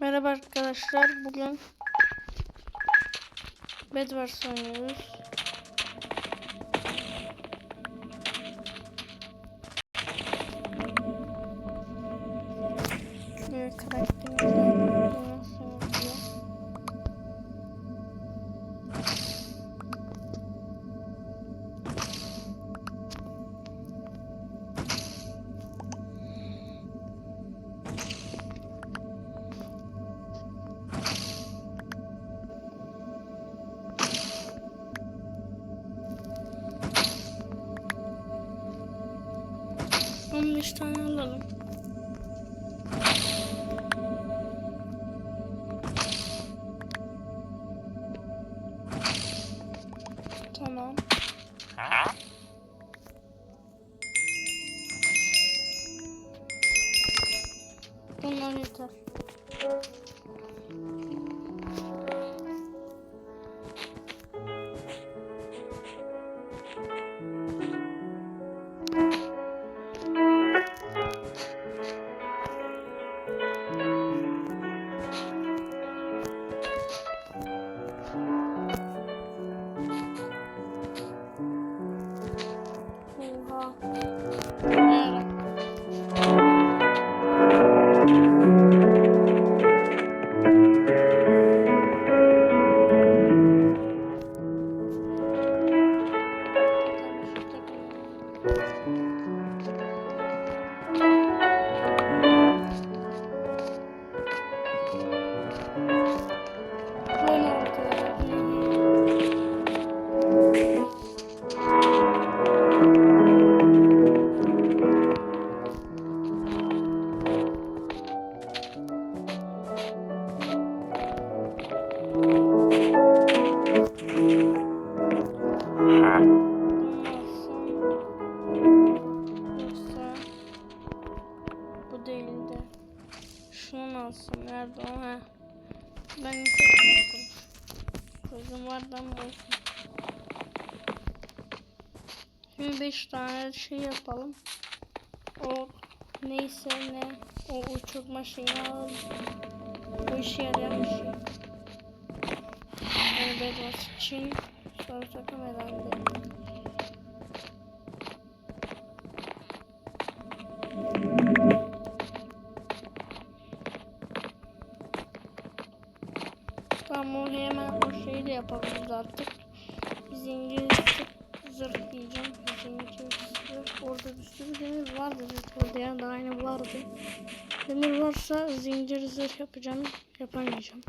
Merhaba arkadaşlar. Bugün Bedwars oynuyoruz. 15 tane alalım. Şey yapalım. O neyse ne o uçurma şeyini alalım. Bu işe yarayan şey. Yani Bedwars için sonra takım herhalde. Tamam o hemen o şeyi de yapabiliriz artık. Zincir zırh zırh. Orada bir sürü demir vardı. Orada yani daha yeni vardı. Demir varsa zincir zırh yapacağım. Yapamayacağım.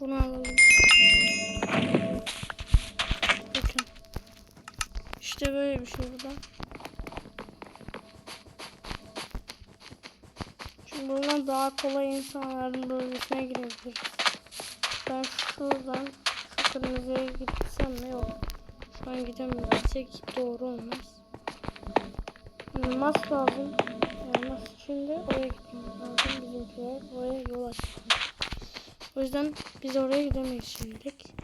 Bunu alalım. Bakın. İşte böyle bir şey bu da. Şimdi buradan daha kolay insanların bölgesine girebiliriz. Ben şuradan şu kırmızıya gitsem ne yok. Şu an. Gitsek doğru olmaz. Elmas lazım. Elmas için de oraya gitmemiz lazım. Bizimkiler oraya yol açtı. O yüzden biz oraya gidemeyiz şimdilik.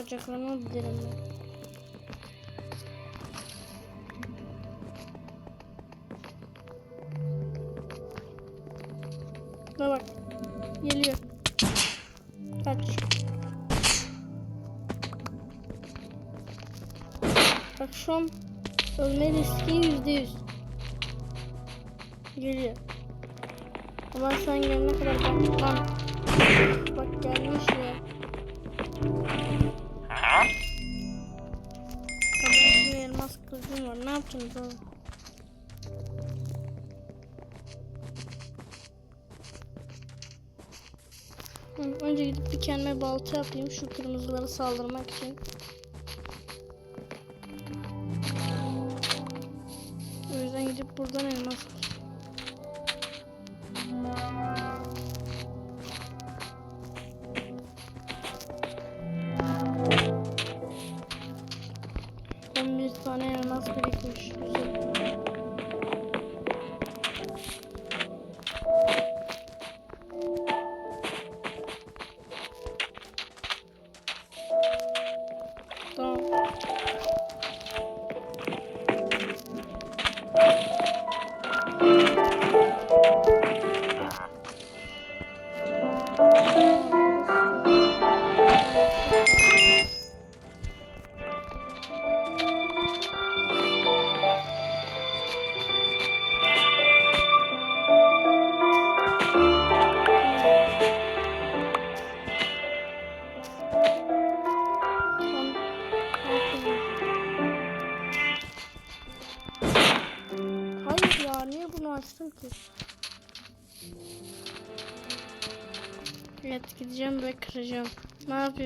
Yapacaklarını bilirim ben. Buna bak. Geliyor. Kaç. Bak şu an ölme riski yüzde yüz. Geliyor. Ama sen gelene kadar bak lan. Bak gelmiş ya. Yapacağız oğlum? Önce gidip bir kendime balta yapayım şu kırmızılara saldırmak için. O yüzden gidip buradan elmas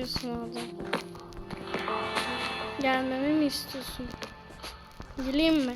yapıyorsun orada? Gelmemi mi istiyorsun? Geleyim mi?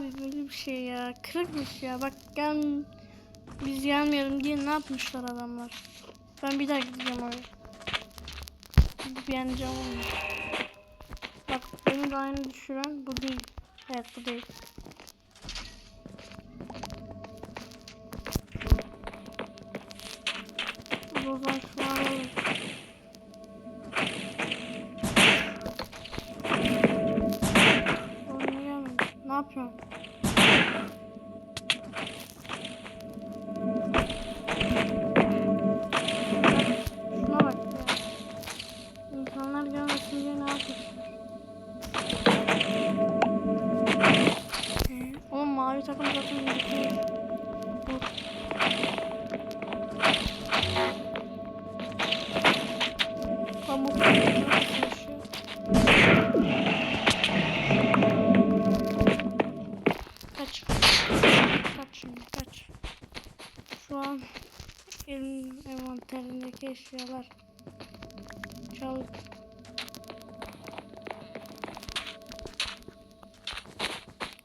Abi böyle bir şey ya. Kırıkmış ya. Bak gel biz gelmeyelim diye ne yapmışlar adamlar. Ben bir daha gideceğim oraya. Gidip yeneceğim onu. Bak beni de aynı düşüren bu değil. Evet bu değil. O zaman şu an olur. Ne yapıyorum? Şu an elim envanterindeki eşyalar çal.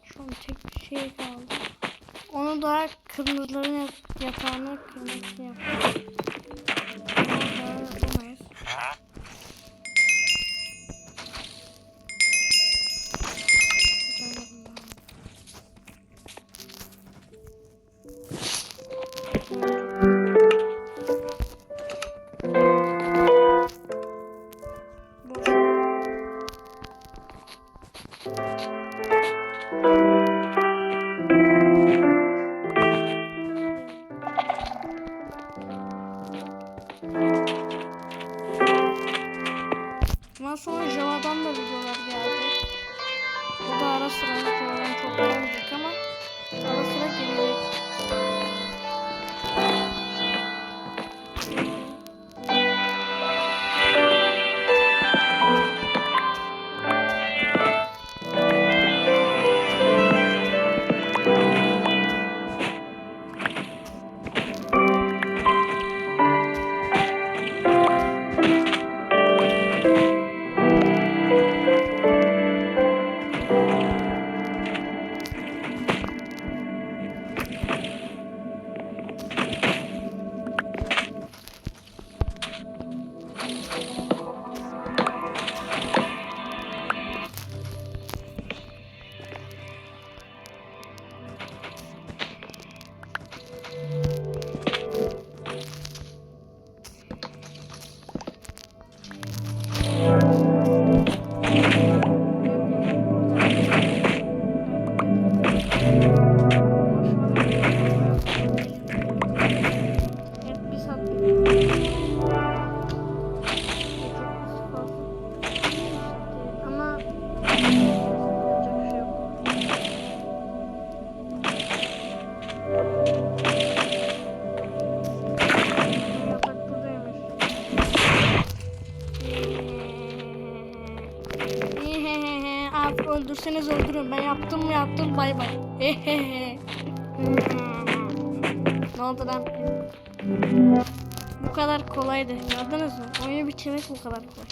Şu an tek bir şey kaldı. Onu da kırmızıların yatağına kırmızı yap. Evet ne oldu lan? Bu kadar kolaydı. Gördünüz mü? Oyunu bitirmek bu kadar kolay.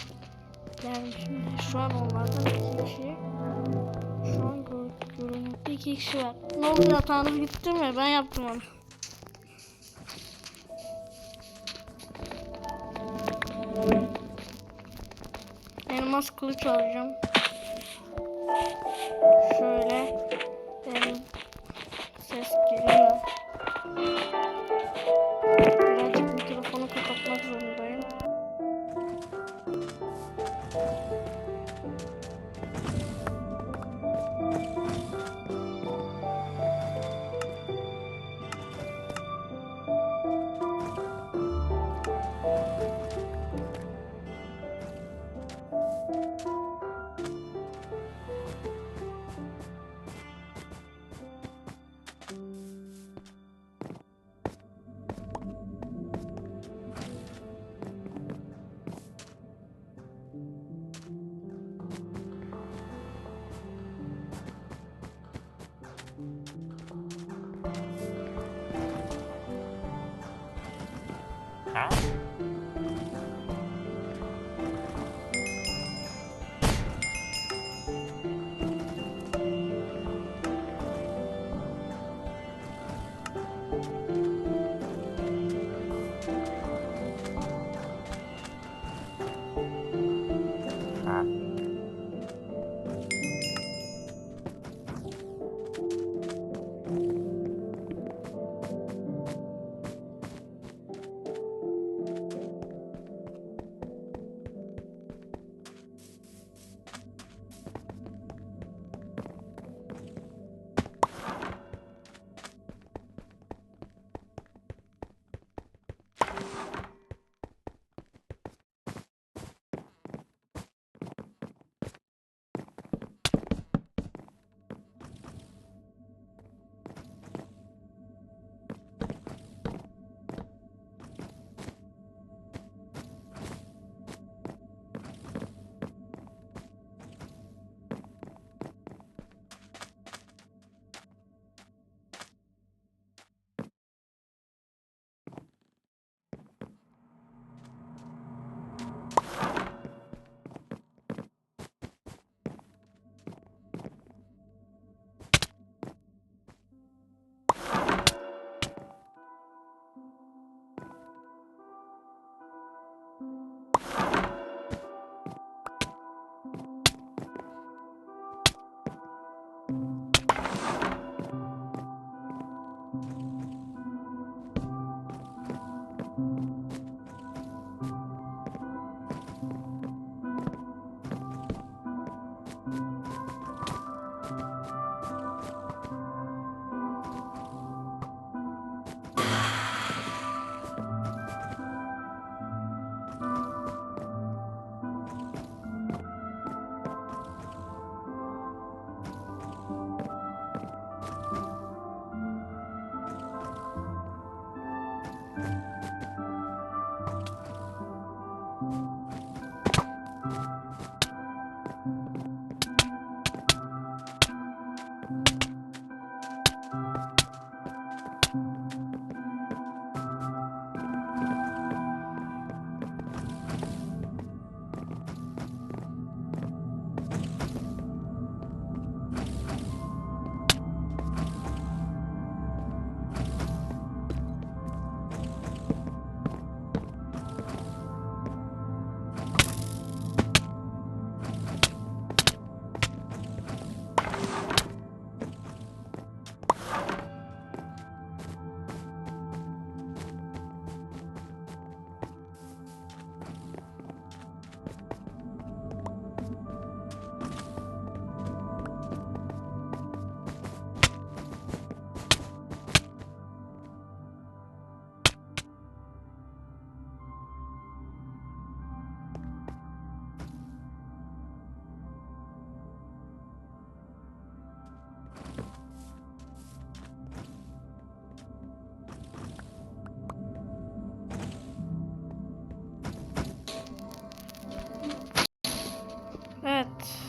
Yani şimdi şu an onlardan iki kişi şu an gör, görünmekte iki kişi var. Ne oldu yatağınız gitti mi? Ben yaptım onu. Elmas kılıç alacağım. Evet.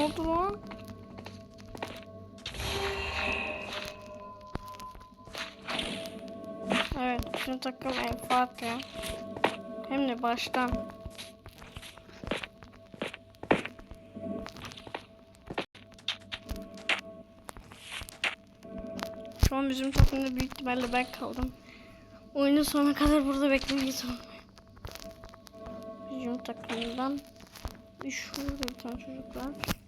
Oldu lan? Evet, bütün takım enfat ya. Hem de baştan. Şu an bizim takımda büyük ihtimalle ben kaldım. Oyunun sonuna kadar burada bekleyeceğiz onu. Bizim takımdan bir şurada bir tane çocuk var.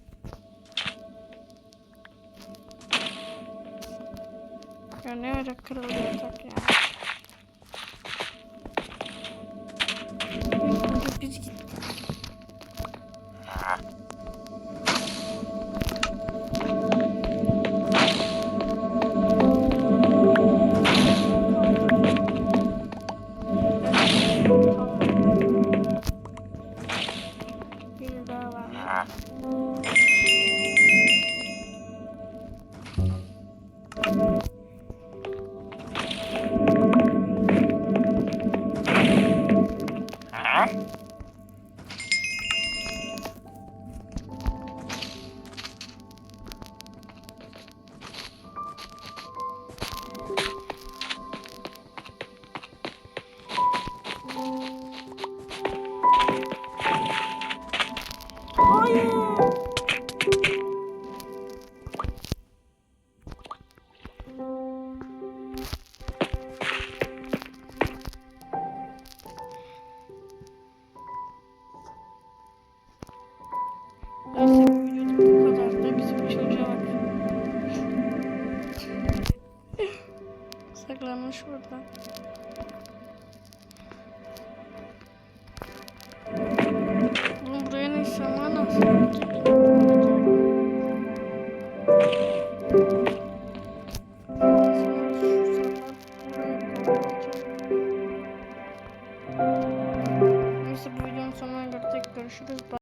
Ya ne öyle kırıldı yatak ya.